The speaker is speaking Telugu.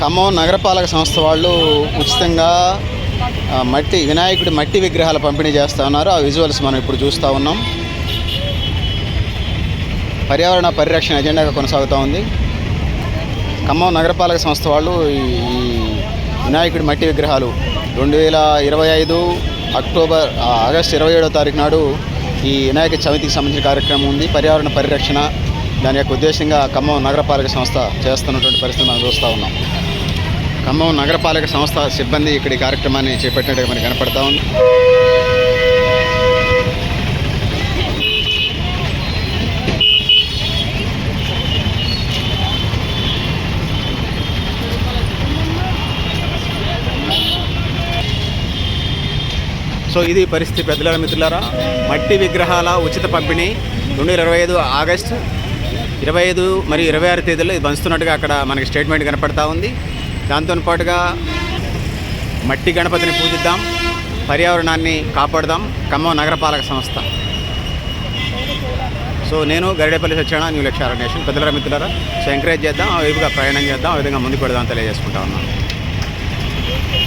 ఖమ్మం నగరపాలక సంస్థ వాళ్ళు ఉచితంగా మట్టి వినాయకుడి మట్టి విగ్రహాల పంపిణీ చేస్తూ ఉన్నారు. ఆ విజువల్స్ మనం ఇప్పుడు చూస్తూ ఉన్నాం. పర్యావరణ పరిరక్షణ ఎజెండాగా కొనసాగుతూ ఉంది. ఖమ్మం నగరపాలక సంస్థ వాళ్ళు ఈ వినాయకుడి మట్టి విగ్రహాలు రెండు వేల ఇరవై ఐదు అక్టోబర్ ఆగస్ట్ ఆగస్టు ఇరవై ఏడో తారీఖు నాడు ఈ వినాయక చవితికి సంబంధించిన కార్యక్రమం ఉంది. పర్యావరణ పరిరక్షణ దాని యొక్క ఉద్దేశంగా ఖమ్మం నగరపాలక సంస్థ చేస్తున్నటువంటి పరిస్థితి మనం చూస్తూ ఉన్నాం. ఖమ్మం నగరపాలక సంస్థ సిబ్బంది ఇక్కడ ఈ కార్యక్రమాన్ని చేపట్టినట్టుగా మనకి కనపడతా ఉంది. సో ఇది పరిస్థితి పెద్దల మిత్రులారా? మట్టి విగ్రహాల ఉచిత పంపిణీ రెండు వేల ఇరవై ఐదు ఆగస్టు ఇరవై ఐదు మరియు ఇరవై ఆరు తేదీల్లో ఇది పంచుతున్నట్టుగా అక్కడ మనకి స్టేట్మెంట్ కనపడతా ఉంది. దాంతో పాటుగా మట్టి గణపతిని పూజిద్దాం పర్యావరణాన్ని కాపాడుదాం ఖమ్మం నగరపాలక సంస్థ. సో నేను గరిడేపల్లి సత్యనారాయణ న్యూ లక్ష్య నేషన్. పెద్దల మిత్రులరా సో ఎంకరేజ్ చేద్దాం ఆ వైపుగా ప్రయాణం చేద్దాం ఆ విధంగా ముందుకు పెడదాం తెలియజేసుకుంటా ఉన్నాను.